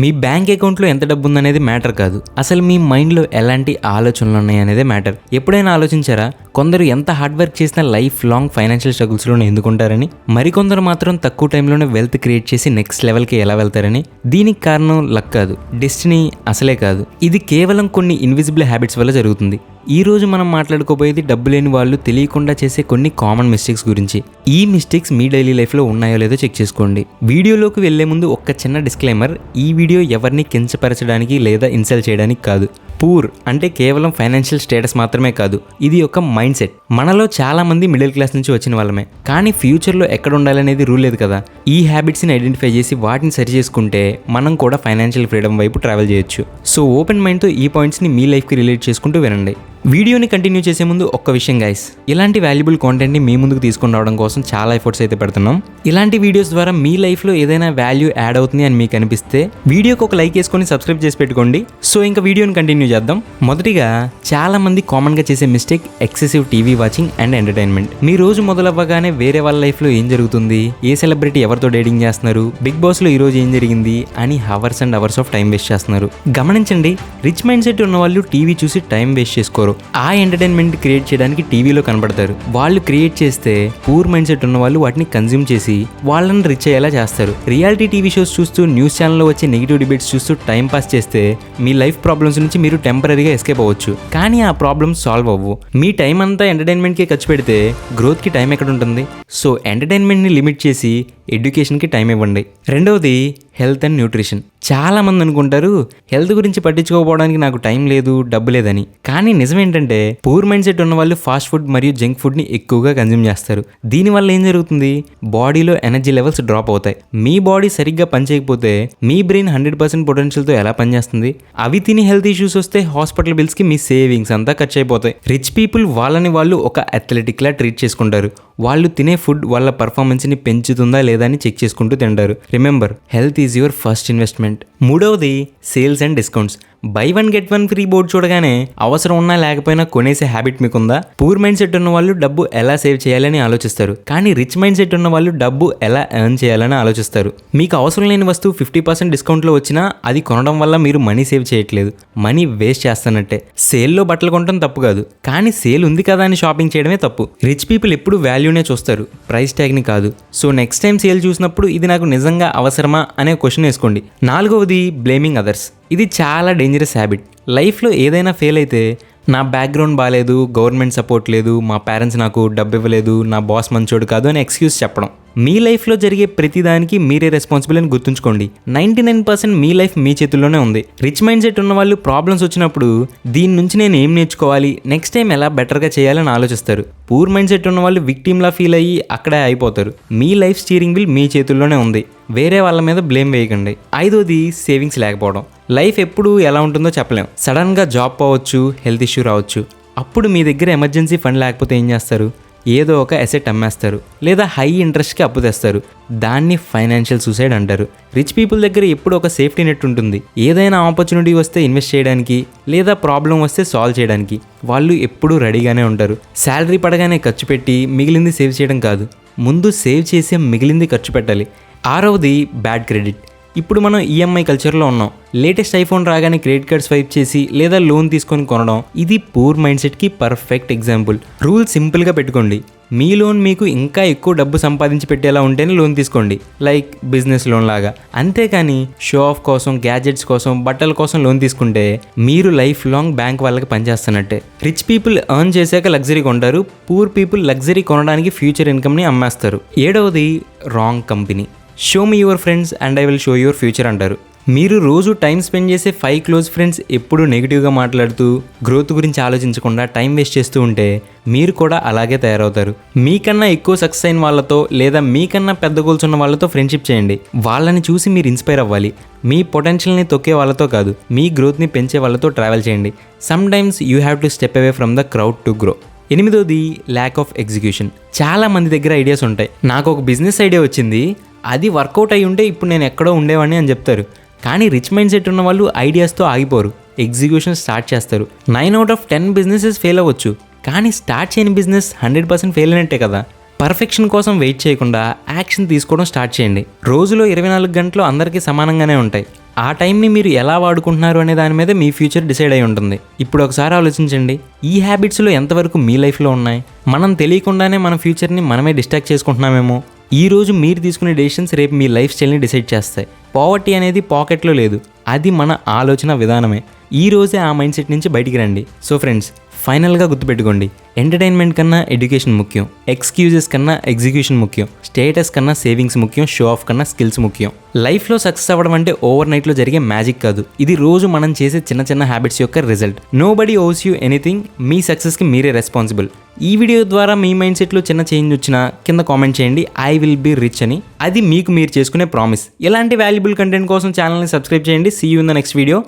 మీ bank అకౌంట్లో ఎంత డబ్బు ఉందనేది మ్యాటర్ కాదు. అసలు మీ మైండ్లో ఎలాంటి ఆలోచనలు ఉన్నాయి అనేది మ్యాటర్. ఎప్పుడైనా ఆలోచించారా? కొందరు ఎంత హార్డ్ వర్క్ చేసినా లైఫ్ లాంగ్ ఫైనాన్షియల్ స్ట్రగుల్స్లోనే ఎందుకుంటారని? మరికొందరు మాత్రం తక్కువ టైంలోనే వెల్త్ క్రియేట్ చేసి నెక్స్ట్ లెవెల్కి ఎలా వెళ్తారని? దీనికి కారణం లక్ కాదు. డెస్టినీ అసలే కాదు. ఇది కేవలం కొన్ని ఇన్విజిబుల్ హ్యాబిట్స్ వల్ల జరుగుతుంది. ఈ రోజు మనం మాట్లాడుకోబోయేది డబ్బు లేని వాళ్ళు తెలియకుండా చేసే కొన్ని కామన్ మిస్టేక్స్ గురించి. ఈ మిస్టేక్స్ మీ డైలీ లైఫ్లో ఉన్నాయో లేదో చెక్ చేసుకోండి. వీడియోలోకి వెళ్ళే ముందు ఒక్క చిన్న డిస్క్లైమర్ ఈ వీడియో ఎవరిని కించపరచడానికి లేదా ఇన్సల్ట్ చేయడానికి కాదు. పూర్ అంటే కేవలం ఫైనాన్షియల్ స్టేటస్ మాత్రమే కాదు. ఇది ఒక మైండ్ సెట్ మనలో చాలా మంది మిడిల్ క్లాస్ నుంచి వచ్చిన వాళ్ళమే. కానీ ఫ్యూచర్లో ఎక్కడ ఉండాలనేది రూల్ లేదు కదా. ఈ హ్యాబిట్స్ని ఐడెంటిఫై చేసి వాటిని సరి చేసుకుంటే మనం కూడా ఫైనాన్షియల్ ఫ్రీడమ్ వైపు ట్రావెల్ చేయొచ్చు. సో ఓపెన్ మైండ్తో ఈ పాయింట్స్ని మీ లైఫ్కి రిలేట్ చేసుకుంటూ వినండి. వీడియోని కంటిన్యూ చేసే ముందు ఒక్క విషయం గైస్ ఇలాంటి వాల్యుబుల్ కాంటెంట్ని మీ ముందుకు తీసుకొని రావడం కోసం చాలా ఎఫర్ట్స్ అయితే పెడుతున్నాం. ఇలాంటి వీడియోస్ ద్వారా మీ లైఫ్లో ఏదైనా వాల్యూ యాడ్ అవుతుంది అని మీకు అనిపిస్తే వీడియోకి ఒక లైక్ వేసుకొని సబ్స్క్రైబ్ చేసి పెట్టుకోండి. సో ఇంకా వీడియోని కంటిన్యూ చేద్దాం. మొదటిగా చాలా మంది కామన్గా చేసే mistake excessive TV watching and entertainment మీ రోజు మొదలవ్వగానే వేరే వాళ్ళ లైఫ్లో ఏం జరుగుతుంది? ఏ సెలబ్రిటీ ఎవరితో డేటింగ్ చేస్తున్నారు? బిగ్ బాస్లో ఈ రోజు ఏం జరిగింది? అని hours and hours of time waste చేస్తున్నారు. గమనించండి రిచ్ మైండ్ సెట్ ఉన్న వాళ్ళు టీవీ చూసి టైం వేస్ట్ చేసుకోరు. ఆ ఎంటర్టైన్మెంట్ క్రియేట్ చేయడానికి టీవీలో కనబడతారు. వాళ్ళు క్రియేట్ చేస్తే పూర్ మైండ్ సెట్ ఉన్న వాళ్ళు వాటిని కన్జ్యూమ్ చేసి వాళ్ళని రిచ్ అయ్యేలా చేస్తారు. రియాలిటీ టీవీ షోస్ చూస్తూ న్యూస్ ఛానల్లో వచ్చే నెగిటివ్ డిబేట్స్ చూస్తూ టైం పాస్ చేస్తే మీ లైఫ్ ప్రాబ్లమ్స్ నుంచి మీరు టెంపరీగా ఎస్కేప్ అవ్వచ్చు. కానీ ఆ ప్రాబ్లమ్స్ సాల్వ్ అవ్వవు మీ టైం అంతా ఎంటర్టైన్మెంట్కే ఖర్చు పెడితే గ్రోత్కి టైం ఎక్కడ ఉంటుంది? సో ఎంటర్టైన్మెంట్ని లిమిట్ చేసి ఎడ్యుకేషన్కి టైం ఇవ్వండి. రెండవది హెల్త్ అండ్ న్యూట్రిషన్. చాలా మంది అనుకుంటారు హెల్త్ గురించి పట్టించుకోకపోవడానికి నాకు టైం లేదు డబ్బు లేదని. కానీ నిజం ఏంటంటే పూర్ మైండ్ సెట్ ఉన్న వాళ్ళు ఫాస్ట్ ఫుడ్ మరియు జంక్ ఫుడ్ని ఎక్కువగా కన్జ్యూమ్ చేస్తారు. దీనివల్ల ఏం జరుగుతుంది? బాడీలో ఎనర్జీ లెవెల్స్ డ్రాప్ అవుతాయి. మీ బాడీ సరిగ్గా పనిచేయకపోతే మీ బ్రెయిన్ హండ్రెడ్ పర్సెంట్ పొటెన్షియల్తో ఎలా పనిచేస్తుంది? అవి తిని హెల్త్ ఇష్యూస్ వస్తే హాస్పిటల్ బిల్స్కి మీ సేవింగ్స్ అంతా ఖర్చు అయిపోతాయి. రిచ్ పీపుల్ వాళ్ళని వాళ్ళు ఒక అథ్లెటిక్లా ట్రీట్ చేసుకుంటారు. వాళ్ళు తినే ఫుడ్ వాళ్ళ పర్ఫార్మెన్స్ని పెంచుతుందా లేదా అని చెక్ చేసుకుంటూ తింటారు. Remember health is your first investment మూడవది sales and discounts buy one get one free board చూడగానే అవసరం ఉన్నా లేకపోయినా కొనేసే హ్యాబిట్ మీకుందా? పూర్ మైండ్ సెట్ ఉన్న వాళ్ళు డబ్బు ఎలా సేవ్ చేయాలని ఆలోచిస్తారు. కానీ రిచ్ మైండ్ సెట్ ఉన్న వాళ్ళు డబ్బు ఎలా ఎర్న్ చేయాలని ఆలోచిస్తారు. మీకు అవసరం లేని వస్తువు ఫిఫ్టీ పర్సెంట్ డిస్కౌంట్లో వచ్చినా అది కొనడం వల్ల మీరు మనీ సేవ్ చేయట్లేదు. మనీ వేస్ట్ చేస్తానంటే సేల్లో బట్టలు కొనడం తప్పు కాదు. కానీ సేల్ ఉంది కదా అని షాపింగ్ చేయడమే తప్పు. రిచ్ పీపుల్ ఎప్పుడు వాల్యూనే చూస్తారు. ప్రైస్ ట్యాగ్ని కాదు. సో నెక్స్ట్ టైం సేల్ చూసినప్పుడు ఇది నాకు నిజంగా అవసరమా అనే క్వశ్చన్ వేసుకోండి. నాలుగవది బ్లేమింగ్ అదర్స్ ఇది చాలా డేంజరస్ హ్యాబిట్ లైఫ్లో ఏదైనా ఫెయిల్ అయితే నా బ్యాక్గ్రౌండ్ బాగాలేదు గవర్నమెంట్ సపోర్ట్ లేదు మా పేరెంట్స్ నాకు డబ్బు ఇవ్వలేదు నా బాస్ మంచోడు కాదు అని ఎక్స్క్యూజ్ చెప్పడం. మీ లైఫ్లో జరిగే ప్రతిదానికి మీరే రెస్పాన్సిబుల్ అని గుర్తుంచుకోండి. నైంటీ నైన్ పర్సెంట్ మీ లైఫ్ మీ చేతుల్లోనే ఉంది. రిచ్ మైండ్ సెట్ ఉన్న వాళ్ళు ప్రాబ్లమ్స్ వచ్చినప్పుడు దీని నుంచి నేను ఏం నేర్చుకోవాలి? నెక్స్ట్ టైం ఎలా బెటర్గా చేయాలని ఆలోచిస్తారు. పూర్ మైండ్ సెట్ ఉన్న వాళ్ళు విక్టీమ్లా ఫీల్ అయ్యి అక్కడే అయిపోతారు. మీ లైఫ్ స్టీరింగ్ బిల్ మీ చేతుల్లోనే ఉంది. వేరే వాళ్ళ మీద బ్లేమ్ వేయకండి. ఐదోది సేవింగ్స్ లేకపోవడం. లైఫ్ ఎప్పుడు ఎలా ఉంటుందో చెప్పలేం. సడన్గా జాబ్ పోవచ్చు హెల్త్ ఇష్యూ రావచ్చు. అప్పుడు మీ దగ్గర ఎమర్జెన్సీ ఫండ్ లేకపోతే ఏం చేస్తారు? ఏదో ఒక అసెట్ అమ్మేస్తారు లేదా హై ఇంట్రెస్ట్కి అప్పు తెస్తారు. దాన్ని ఫైనాన్షియల్ సూసైడ్ అంటారు. రిచ్ పీపుల్ దగ్గర ఎప్పుడు ఒక సేఫ్టీ నెట్ ఉంటుంది. ఏదైనా ఆపర్చునిటీ వస్తే ఇన్వెస్ట్ చేయడానికి లేదా ప్రాబ్లం వస్తే సాల్వ్ చేయడానికి వాళ్ళు ఎప్పుడూ రెడీగానే ఉంటారు. శాలరీ పడగానే ఖర్చు పెట్టి మిగిలింది సేవ్ చేయడం కాదు. ముందు సేవ్ చేసి మిగిలింది ఖర్చు పెట్టాలి. ఆరవది బ్యాడ్ క్రెడిట్ ఇప్పుడు మనం ఈఎంఐ కల్చర్లో ఉన్నాం. లేటెస్ట్ ఐఫోన్ రాగానే క్రెడిట్ కార్డ్ స్వైప్ చేసి లేదా లోన్ తీసుకొని కొనడం ఇది పూర్ మైండ్ సెట్కి పర్ఫెక్ట్ ఎగ్జాంపుల్ రూల్ సింపుల్గా పెట్టుకోండి. మీ లోన్ మీకు ఇంకా ఎక్కువ డబ్బు సంపాదించి పెట్టేలా ఉంటేనే లోన్ తీసుకోండి. లైక్ బిజినెస్ లోన్ లాగా. అంతేకాని షో ఆఫ్ కోసం గ్యాజెట్స్ కోసం బట్టల కోసం లోన్ తీసుకుంటే మీరు లైఫ్ లాంగ్ బ్యాంక్ వాళ్ళకి పనిచేస్తున్నట్టే. రిచ్ పీపుల్ ఎర్న్ చేశాక లగ్జరీ కొంటారు. పూర్ పీపుల్ లగ్జరీ కొనడానికి ఫ్యూచర్ ఇన్కమ్ని అమ్మేస్తారు. ఏడవది wrong company show me your friends and I will show your future అంటారు. మీరు రోజు టైం స్పెండ్ చేసే ఫైవ్ క్లోజ్ ఫ్రెండ్స్ ఎప్పుడు నెగిటివ్గా మాట్లాడుతూ గ్రోత్ గురించి ఆలోచించకుండా టైం వేస్ట్ చేస్తూ ఉంటే మీరు కూడా అలాగే తయారవుతారు. మీకన్నా ఎక్కువ సక్సెస్ అయిన వాళ్ళతో లేదా మీకన్నా పెద్ద గోల్స్ ఉన్న వాళ్ళతో ఫ్రెండ్షిప్ చేయండి. వాళ్ళని చూసి మీరు ఇన్స్పైర్ అవ్వాలి. మీ పొటెన్షియల్ని తొక్కే వాళ్ళతో కాదు మీ గ్రోత్ని పెంచే వాళ్ళతో ట్రావెల్ చేయండి. Sometimes you have to step away from the crowd to grow ఎనిమిదోది lack of execution చాలా మంది దగ్గర ఐడియాస్ ఉంటాయి. నాకు ఒక బిజినెస్ ఐడియా వచ్చింది. అది వర్కౌట్ అయి ఉంటే ఇప్పుడు నేను ఎక్కడో ఉండేవాడిని అని చెప్తారు. కానీ రిచ్ మైండ్ సెట్ ఉన్న వాళ్ళు ఐడియాస్తో ఆగిపోరు. ఎగ్జిక్యూషన్ స్టార్ట్ చేస్తారు. Nine out of ten businesses fail అవ్వచ్చు. కానీ స్టార్ట్ చేయని బిజినెస్ హండ్రెడ్ పర్సెంట్ ఫెయిల్ అయినట్టే కదా. పర్ఫెక్షన్ కోసం వెయిట్ చేయకుండా యాక్షన్ తీసుకోవడం స్టార్ట్ చేయండి. రోజులో ఇరవై నాలుగు గంటలు అందరికీ సమానంగానే ఉంటాయి. ఆ టైంని మీరు ఎలా వాడుకుంటున్నారు అనే దాని మీద మీ ఫ్యూచర్ డిసైడ్ అయి ఉంటుంది. ఇప్పుడు ఒకసారి ఆలోచించండి. ఈ హ్యాబిట్స్లో ఎంతవరకు మీ లైఫ్లో ఉన్నాయి? మనం తెలియకుండానే మన ఫ్యూచర్ని మనమే డిస్ట్రాక్ట్ చేసుకుంటున్నామేమో. ఈ రోజు మీరు తీసుకునే డెసిషన్స్ రేపు మీ లైఫ్ స్టైల్ని డిసైడ్ చేస్తాయి. పావర్టీ అనేది పాకెట్లో లేదు. అది మన ఆలోచన విధానమే. ఈ రోజే ఆ మైండ్ సెట్ నుంచి బయటికి రండి. సో ఫ్రెండ్స్ ఫైనల్గా గుర్తుపెట్టుకోండి. ఎంటర్టైన్మెంట్ కన్నా ఎడ్యుకేషన్ ముఖ్యం. ఎక్స్క్యూజెస్ కన్నా ఎగ్జిక్యూషన్ ముఖ్యం. స్టేటస్ కన్నా సేవింగ్స్ ముఖ్యం. షో ఆఫ్ కన్నా స్కిల్స్ ముఖ్యం. లైఫ్లో సక్సెస్ అవ్వడం అంటే ఓవర్ నైట్లో జరిగే మ్యాజిక్ కాదు. ఇది రోజు మనం చేసే చిన్న చిన్న హ్యాబిట్స్ యొక్క result nobody owes you anything మీ సక్సెస్కి మీరే రెస్పాన్సిబుల్ ఈ వీడియో ద్వారా మీ మైండ్ సెట్లో చిన్న చేంజ్ వచ్చినా కింద కామెంట్ చేయండి. ఐ విల్ బీ రిచ్ అని. అది మీకు మీరు చేసుకునే ప్రామిస్. ఇలాంటి వాల్యుబుల్ కంటెంట్ కోసం ఛానల్ని సబ్స్క్రైబ్ చేయండి. See you in the next video